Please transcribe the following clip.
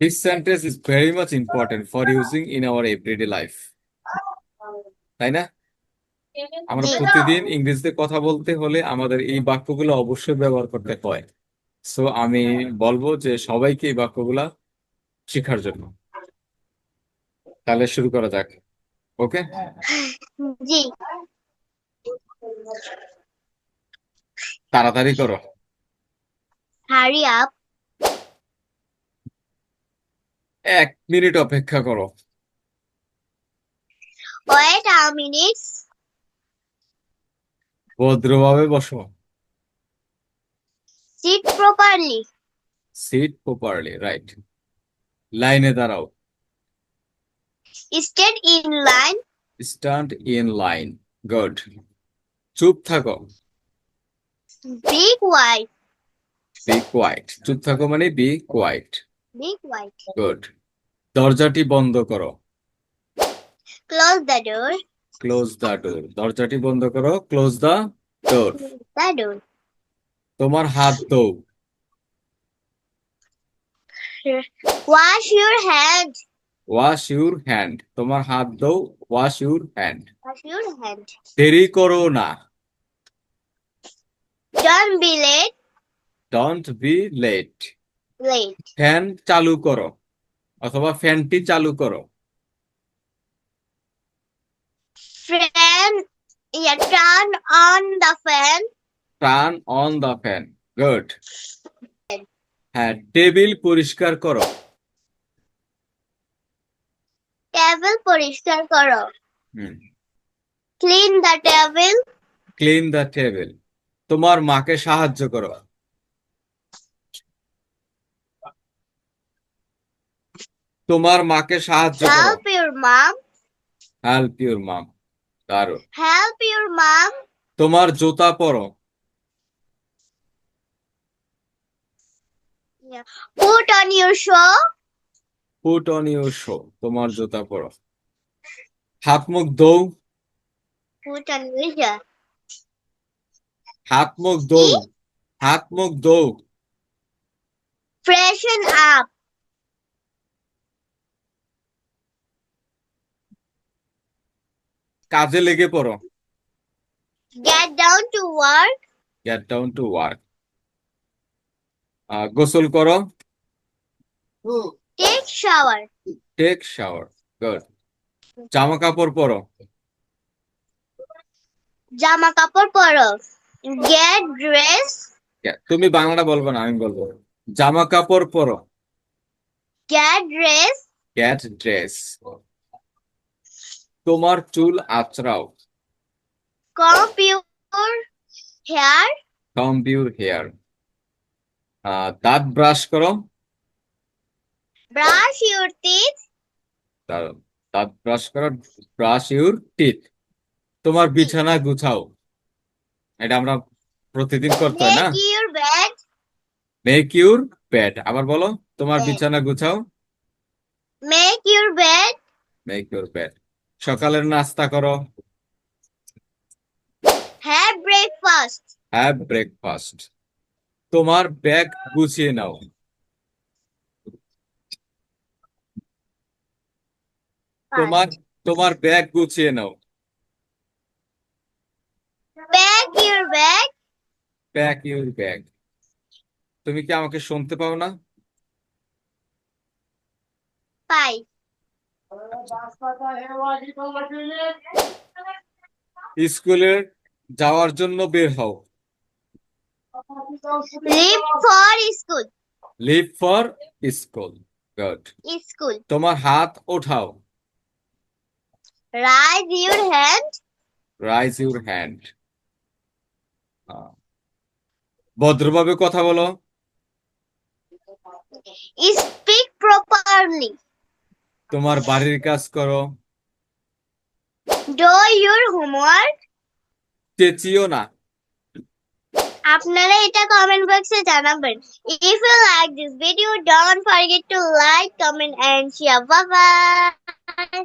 This sentence is very much important for using in our everyday life. তাই না? আমরা প্রতিদিন ইংরেজিতে কথা বলতে হলে আমাদের এই বাক্যগুলো অবশ্যই ব্যবহার করতে হয়। সো আমি বলব যে সবাইকে এই বাক্যগুলা শেখার জন্য। তাহলে শুরু করা যাক। ওকে? জি। তাড়াতাড়ি করো। Hurry up. এক মিনিট অপেক্ষা করো। ভদ্রভাবে বসো। Sit properly. Sit properly right লাইনে দাঁড়াও। Stand in line. Stand in line good চুপ থাকো। Be quiet. বি কোয়াইট চুপ থাকো মানে বি কোয়াইট গুড দরজাটি বন্ধ করো। Close the door. Close the door দরজাটি বন্ধ করো। Close the door the door. তোমার হাত দৌ wash your hand. Wash your hand তোমার হাত wash your hand wash your hand. দেরি করো না। Don't be late. Don't be late late. Fan চালু করো অথবা ফ্যানটি চালু করো। Fan yeah turn on the fan. Turn on the fan good হ্যাঁ টেবিল পরিষ্কার করো। Table পরিষ্কার করো। হুম। Clean the table. Clean the table তোমার মাকে সাহায্য করো। তোমার মাকে সাহায্য করো। Help your mom. Help your mom দারুণ। Help your mom. তোমার জুতা পরো। Put on your shoe. Put on your shoe তোমার জুতা পরো। হাত মুখ দৌ put on your shoe. হাত মুখ দৌ হাত মুখ দৌ freshen up. কাজে লেগে পড়ো। Get down to work. Get down to work গোসল করো। take shower. Take shower good জামা কাপড় পরো। জামা কাপড় পরো। Get ড্রেস তুমি বাংলাটা বলব না আমি বলব। জামা কাপড় পরো। Get ড্রেস গেট ড্রেস তোমার চুল আঁচড়াও। Comb your hair your hair দাঁত ব্রাশ করো। Your teeth? দাঁড়াও, দাঁত ব্রাশ করো ব্রাশ ইউর টিথ তোমার বিছানা গুছাও। এটা আমরা প্রতিদিন করতে হয় না? মেক ইউর বেড আবার বলো তোমার বিছানা গুছাও। Make your bed. Make your bed সকালের নাস্তা করো। Have breakfast. হ্যাভ ব্রেকফাস্ট তোমার ব্যাগ গুছিয়ে নাও। তোমার তোমার ব্যাগ গুছিয়ে নাও। Pack your bag. Pack your bag তুমি কি আমাকে শুনতে পাও না? Five. স্কুলে যাওয়ার জন্য বের হও। Leave for school. Leave for school good school. তোমার হাত ওঠাও। Raise your hand. Raise your hand ভদ্রভাবে কথা বলো। Speak properly. তোমার বাড়ির কাজ করো do your homework চেঁচিও না আপনারা এটা কমেন্ট বক্সে জানাবেন if you like this video don't forget to like comment and share bye bye